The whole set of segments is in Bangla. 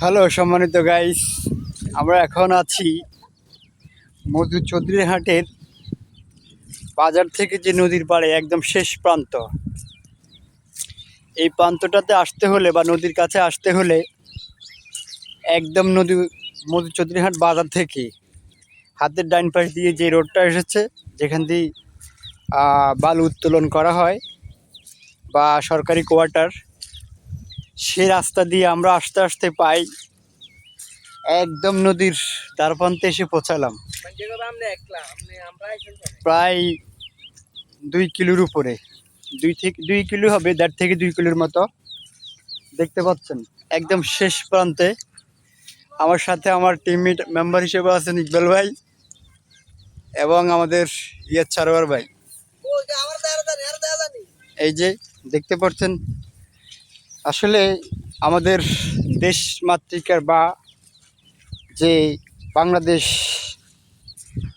হ্যালো, সম্মানিত গাইস আমরা এখন আছি মধু চৌধুরী হাটের বাজার থেকে যে নদীর পাড়ে, একদম শেষ প্রান্ত। এই প্রান্তটাতে আসতে হলে বা নদীর কাছে আসতে হলে একদম নদী, মধু চৌধুরীহাট বাজার থেকে হাতের ডাইন পাশ দিয়ে যে রোডটা এসেছে, যেখান দিয়ে বালু উত্তোলন করা হয় বা সরকারি কোয়ার্টার সে রাস্তা দিয়ে আমরা আস্তে আস্তে পাই। একদম নদীর দ্বারপ্রান্তে এসে পৌঁছালাম। প্রায় দুই কিলোর উপরে। দুই থেকে দুই কিলো হবে দেড় থেকে দুই কিলোর মতো। দেখতে পাচ্ছেন? একদম শেষ প্রান্তে। আমার সাথে আমার টিমমেট মেম্বার হিসেবে আছেন ইকবাল ভাই এবং আমাদের ইয়াদ সারোয়ার ভাই। এই যে দেখতে পাচ্ছেন? আসলে আমাদের দেশ মাতৃকার বা যে বাংলাদেশ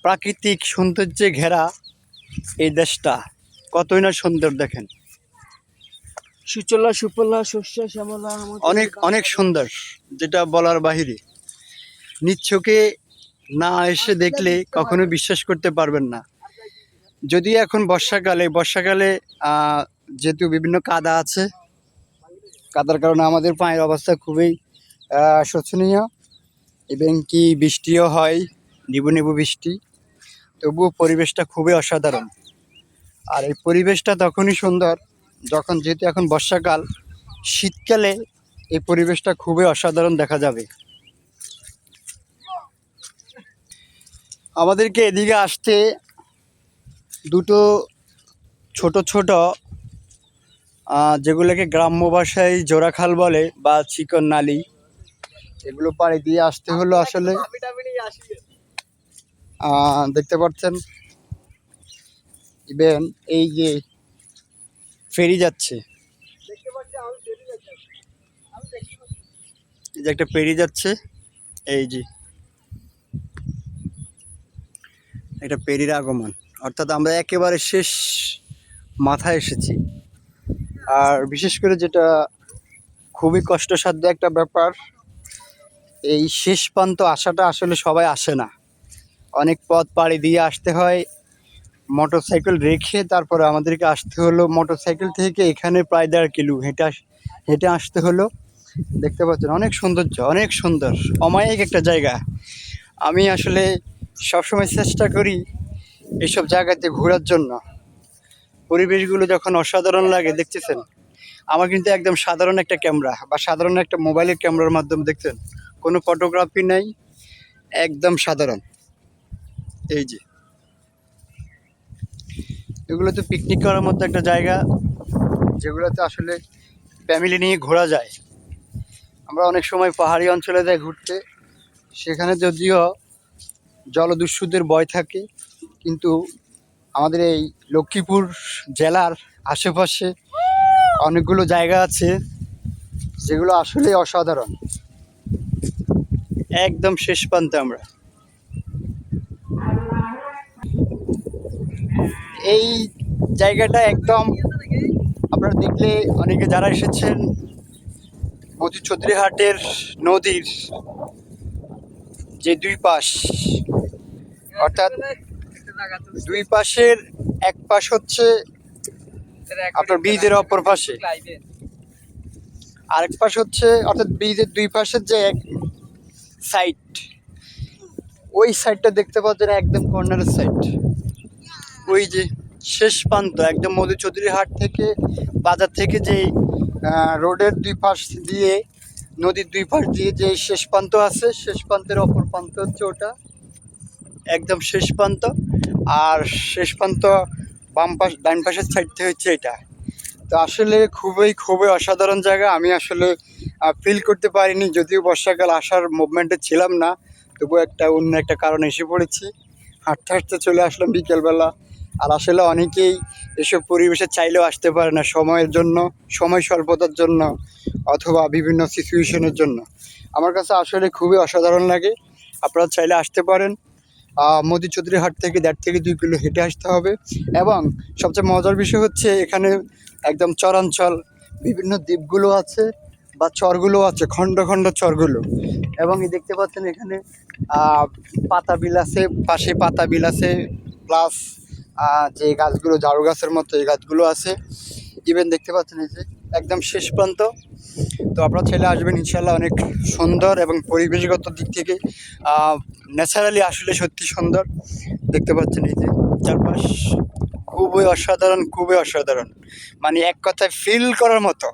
প্রাকৃতিক সৌন্দর্যে ঘেরা এই দেশটা কতই না সুন্দর দেখেন। সুচলা সুফলা শস্য শ্যামলা অনেক অনেক সুন্দর যেটা বলার বাহিরে। নিচ্ছকে না এসে দেখলে কখনো বিশ্বাস করতে পারবেন না। যদি এখন বর্ষাকালে বর্ষাকালে যেহেতু বিভিন্ন কাদা আছে কাদার কারণে আমাদের পায়ের অবস্থা খুবই শোচনীয় এবং কি বৃষ্টিও হয়, নিবু নিবু বৃষ্টি। তবুও পরিবেশটা খুবই অসাধারণ। আর এই পরিবেশটা তখনই সুন্দর যখন যেহেতু এখন বর্ষাকাল, শীতকালে এই পরিবেশটা খুবই অসাধারণ দেখা যাবে। আমাদেরকে এদিকে আসতে দুটো ছোট ছোট যেগুলোকে গ্রাম্য ভাষায় জোড়াখাল বলে বা চিকন নালি, এগুলো পাড়ি দিয়ে আসতে হলো আসলে। দেখতে পাচ্ছেন? ইভেন এই যে ফেরি যাচ্ছে। এই যে একটা পেরি যাচ্ছে, এই যে একটা পেরির আগমন। অর্থাৎ আমরা একেবারে শেষ মাথায় এসেছি। আর বিশেষ করে যেটা খুবই কষ্টসাধ্য একটা ব্যাপার, এই শেষ প্রান্ত আসাটা আসলে সবাই আসে না। অনেক পথ পাড়ি দিয়ে আসতে হয় মোটর সাইকেল রেখে তারপরে আমাদেরকে আসতে হলো। মোটর সাইকেল থেকে এখানে প্রায় দেড় কিলো হেঁটে হেঁটে আসতে হলো। দেখতে পাচ্ছেন, অনেক সৌন্দর্য, অনেক সুন্দর, অমায়িক একটা জায়গা। আমি আসলে সবসময় চেষ্টা করি এইসব জায়গাতে ঘোরার জন্য। পরিবেশগুলো যখন অসাধারণ লাগে, দেখতেছেন? আমার কিন্তু একদম সাধারণ একটা ক্যামেরা বা সাধারণ একটা মোবাইলের ক্যামেরার মাধ্যমে দেখছেন কোনো ফটোগ্রাফি নাই, একদম সাধারণ। এই যে। এগুলো তো পিকনিক করার মতো একটা জায়গা, যেগুলোতে আসলে ফ্যামিলি নিয়ে ঘোরা যায়। আমরা অনেক সময় পাহাড়ি অঞ্চলে যাই ঘুরতে। সেখানে যদিও জলদস্যুদের ভয় থাকে, কিন্তু আমাদের এই লক্ষ্মীপুর জেলার আশেপাশে অনেকগুলো জায়গা আছে, যেগুলো আসলে অসাধারণ। একদম শেষ প্রান্তে আমরা। এই জায়গাটা একদম আপনারা দেখলে অনেকে যারা এসেছেন মধু চৌধুরী হাটের নদীর যে দুই পাশ, অর্থাৎ দুই পাশের এক পাশ হচ্ছে আপনার ব্রিজের অপর পাশে। আরেক পাশ হচ্ছে অর্থাৎ ব্রিজের দুই পাশের যে এক সাইড ওই সাইডটা দেখতে পাচ্ছেন একদম কর্নারের সাইড ওই যে শেষ প্রান্ত একদম মধু চৌধুরী হাট থেকে বাজার থেকে যে রোডের দুই পাশ দিয়ে নদীর দুই পাশ দিয়ে যে শেষ প্রান্ত আছে শেষ প্রান্তের অপর প্রান্ত হচ্ছে ওটা। একদম শেষ প্রান্ত। আর শেষ প্রান্ত বাম পাশ, ডান পাশের সাইড থেকে হচ্ছে এটা। তো আসলে খুবই খুবই অসাধারণ জায়গা। আমি আসলে ফিল করতে পারিনি, যদিও বর্ষাকাল আসার মুভমেন্টে ছিলাম না তবু একটা অন্য একটা কারণ এসে পড়েছি। হাঁটতে হাঁটতে চলে আসলাম বিকেলবেলা। আর আসলে অনেকেই এসব পরিবেশে চাইলেও আসতে পারে না সময়ের জন্য, সময় স্বল্পতার জন্য অথবা বিভিন্ন সিচুয়েশনের জন্য। আমার কাছে আসলে খুবই অসাধারণ লাগে। আপনারা চাইলে আসতে পারেন। মোদি চৌধুরী হাট থেকে দেড় থেকে দুই কিলো হেঁটে আসতে হবে। এবং সবচেয়ে মজার বিষয় হচ্ছে এখানে একদম চরাঞ্চল, বিভিন্ন দ্বীপগুলো আছে বা চরগুলো আছে, খণ্ড খণ্ড চরগুলো। এবং এই দেখতে পাচ্ছেন এখানে পাতা বিল আছে, পাশে পাতা বিল আছে প্লাস যে গাছগুলো ঝাড়ু গাছের মতো এই গাছগুলো আছে। ইভেন দেখতে পাচ্ছেন এই যে একদম শেষ প্রান্ত তো আপনারা ছেলে আসবেন ইনশাল্লাহ অনেক সুন্দর এবং পরিবেশগত দিক থেকে ন্যাচারালি আসলে সত্যি সুন্দর। দেখতে পাচ্ছেন এই যে চারপাশ খুবই অসাধারণ খুবই অসাধারণ। মানে এক কথায় ফিল করার মতো।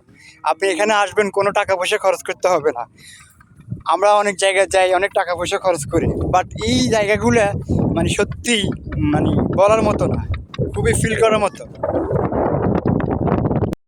আপনি এখানে আসবেন, কোনো টাকা পয়সা খরচ করতে হবে না। আমরা অনেক জায়গায় যাই, অনেক টাকা পয়সা খরচ করি। বাট এই জায়গাগুলো মানে সত্যি মানে বলার মতো না। খুবই ফিল করার মতো।